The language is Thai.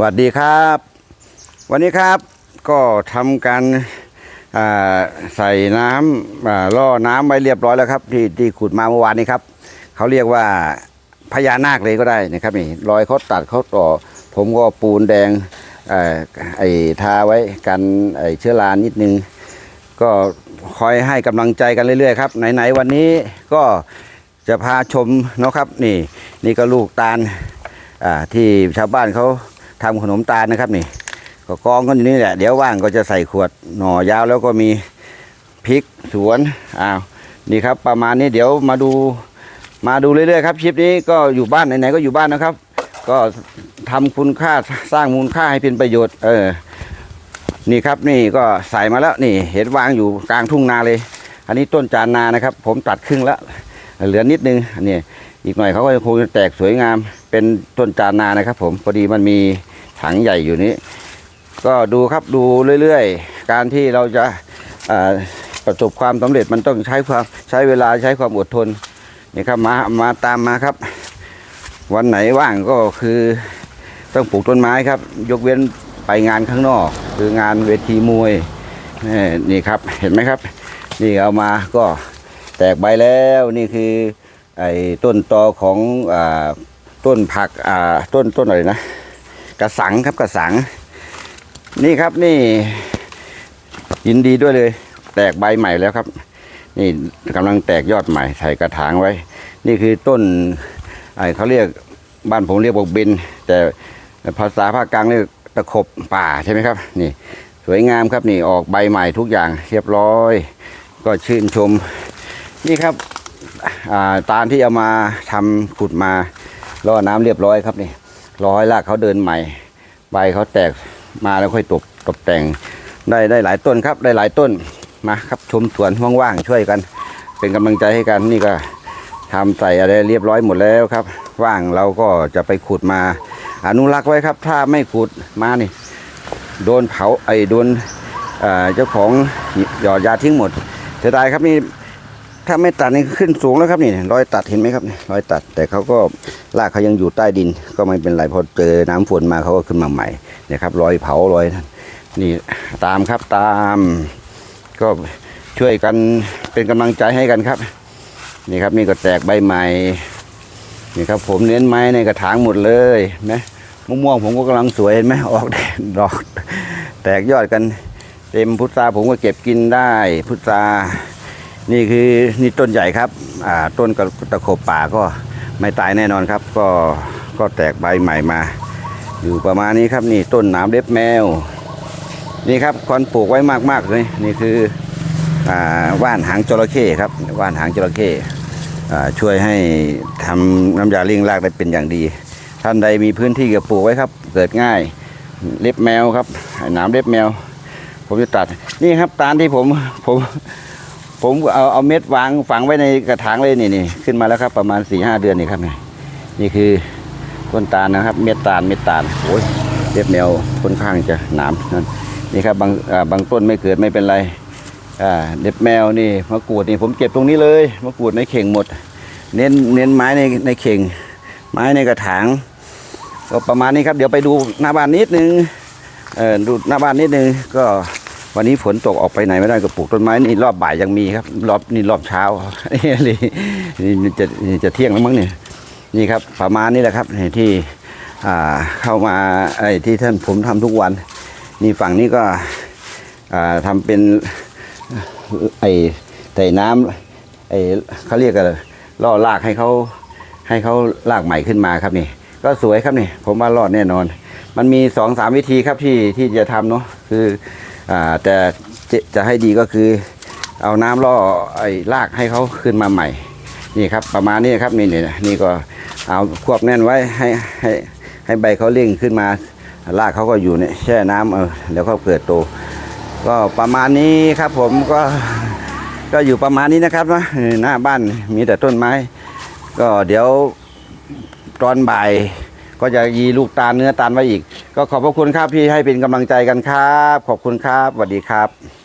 สวัสดีครับ วันนี้ครับก็ทำการใส่น้ำล่อน้ำไว้เรียบร้อยแล้วครับ ที่ที่ขุดมาเมื่อวานนี้ครับเขาเรียกว่าพญานาคเลยก็ได้นะครับนี่รอยเขาตัดเขาต่อ ผมก็ปูนแดงอไอ้ทาไว้กันไอ้เชื้อรานิดนึง ก็คอยให้กำลังใจกันเรื่อยๆครับไหนๆวันนี้ก็จะพาชมเนาะครับนี่นี่ก็ลูกตาลที่ชาวบ้านเขา ทำขนมตาลนะครับนี่ก็กองกันอยู่นี่แหละเดี๋ยวว่างก็จะใส่ขวดหน่อยาวแล้วก็มีพริกสวนอ้าวนี่ครับประมาณนี้เดี๋ยวมาดูมาดูเรื่อยๆครับคลิปนี้ก็อยู่บ้านไหนๆก็อยู่บ้านนะครับ ก็ทำคุณค่าสร้างมูลค่าให้เป็นประโยชน์ เออนี่ครับนี่ก็ใส่มาแล้วนี่ เห็นวางอยู่กลางทุ่งนาเลย อันนี้ต้นจานนานะครับ ผมตัดครึ่งแล้วเหลือนิดนึงอันนี้อีกหน่อยเขาก็คงจะแตกสวยงามเป็นต้นจานนานะครับ ผมพอดีมันมี ถังใหญ่อยู่นี้ ก็ดูครับดูเรื่อยๆ การที่เราจะาประสบความสำเร็จมันต้องใช้ความใช้เวลาใช้ความอดทนนี่ครับมามาตามมาครับ วันไหนว่างก็คือต้องปลูกต้นไม้ครับ ยกเว้นไปงานข้างนอก คืองานเวทีมวยนี่ครับเห็นไหมครับ นี่เอามาก็แตกใบแล้วนี่คือไอ้ต้นตอของอต้นผักต้นต้นอะไรนะ กระสังครับกระสัง นี่ครับนี่ยินดีด้วยเลย แตกใบใหม่แล้วครับ นี่กำลังแตกยอดใหม่ใส่กระถางไว้ นี่คือต้นไอ้เขาเรียกบ้านผมเรียกบกเบนแต่ภาษาภาคกลางเรียกตะขบป่าใช่ไหมครับ นี่สวยงามครับนี่ออกใบใหม่ทุกอย่างเรียบร้อย ก็ชื่นชม นี่ครับาตาลที่เอามาทำขุดมาล่อน้ำเรียบร้อยครับนี่ ร้อยลากเขาเดินใหม่ ใบเขาแตกมาแล้วค่อยตกตกแต่งได้ได้หลายต้นครับได้หลายต้นมาครับชมสวนว่างๆช่วยกัน เป็นกำลังใจให้กันนี่ก็ทำใส่อะไรเรียบร้อยหมดแล้วครับ ว่างเราก็จะไปขุดมา อนุรักษ์ไว้ครับ ถ้าไม่ขุดมานี่ โดนเผาไอ้โดนเอ่อเจ้าของหยอดยาทิ้งหมดเสียดายครับนี่ ถ้าไม่ตัดนี่ขึ้นสูงแล้วครับนี่รอยตัดเห็นไหมครับนี่รอยตัด แต่เขาก็รากเขายังอยู่ใต้ดิน ก็ไม่เป็นไรพอเจอน้ำฝนมาเขาก็ขึ้นมาใหม่เนี่ยครับรอยเผารอยนี่ตามครับตาม ก็ช่วยกันเป็นกำลังใจให้กันครับ นี่ครับนี่ก็แตกใบใหม่นี่ครับผมเน้นไม้ในกระถางหมดเลยนะมะม่วงผมก็กำลังสวยเห็นไหมออกแดงดอก แตกยอดกัน เต็มพุทราผมก็เก็บกินได้พุทรา นี่คือนี่ต้นใหญ่ครับอ่าต้นกระตะขบป่าก็ไม่ตายแน่นอนครับ ก็ก็แตกใบใหม่มา อยู่ประมาณนี้ครับนี่ต้นหนามเล็บแมว นี่ครับคนปลูกไว้มากๆเลยนี่คืออ่าว่านหางจระเข้ครับว่านหางจระเข้อ่าช่วยให้ทำน้ำยาเลี้ยงรากได้เป็นอย่างดี ท่านใดมีพื้นที่ก็ปลูกไว้ครับ เกิดง่ายเล็บแมวครับหนามเล็บแมว ผมจะตัดนี่ครับตาลที่ผมผม ผมเอาเอาเม็ดวางฝังไว้ในกระถางเลยนี่นี่ขึ้นมาแล้วครับ ประมาณสี่ห้าเดือนนี่ครับนี่นี่คือต้นตาลนะครับ เม็ดตาลเม็ดตาลโอ้ยเล็บแมวค่อนข้างจะหนามนั่นนี่ครับบางบางต้นไม่เกิดไม่เป็นไรอ่าเล็บแมวนี่มะกรูดนี่ผมเก็บตรงนี้เลยมะกรูดในเข่งหมด เน้นเน้นไม้ในในเข่ง ไม้ในกระถางก็ประมาณนี้ครับ เดี๋ยวไปดูหน้าบ้านนิดนึงเออดูหน้าบ้านนิดนึงก็ วันนี้ฝนตกออกไปไหนไม่ได้ก็ปลูกต้นไม้นี่รอบบ่ายยังมีครับ รอบนี่รอบเช้านี่นี่จะจะเที่ยงแล้วมั้งเนี่ยนี่ครับประมาณนี้แหละครับที่อ่าเข้ามาไอ้ที่ท่านผมทำทุกวัน นี่ฝั่งนี้ก็อ่าทำเป็นไอ้ไต่น้ำไอ้เขาเรียกกันล่อลากให้เขาให้เขาลากใหม่ขึ้นมาครับนี่ ก็สวยครับนี่ ผมว่ารอดแน่นอน มันมีสองสามวิธีครับที่ที่จะทำเนาะคือ อ่าแต่จะจะให้ดีก็คือเอาน้ำล่อไอ้ลากให้เขาขึ้นมาใหม่ นี่ครับประมาณนี้ครับนี่นี่นี่ก็เอาควบแน่นไว้ให้ให้ให้ใบเขาเร่งขึ้นมารากเขาก็อยู่เนี่ยแช่น้ำเออแล้วก็เกิดโต ก็ประมาณนี้ครับผมก็ก็อยู่ประมาณนี้นะครับนะหน้าบ้านมีแต่ต้นไม้ ก็เดี๋ยวตอนบ่าย ก็จะยีลูกตาลเนื้อตาลไว้อีก ก็ขอบพระคุณครับพี่ให้เป็นกำลังใจกันครับ ขอบคุณครับสวัสดีครับ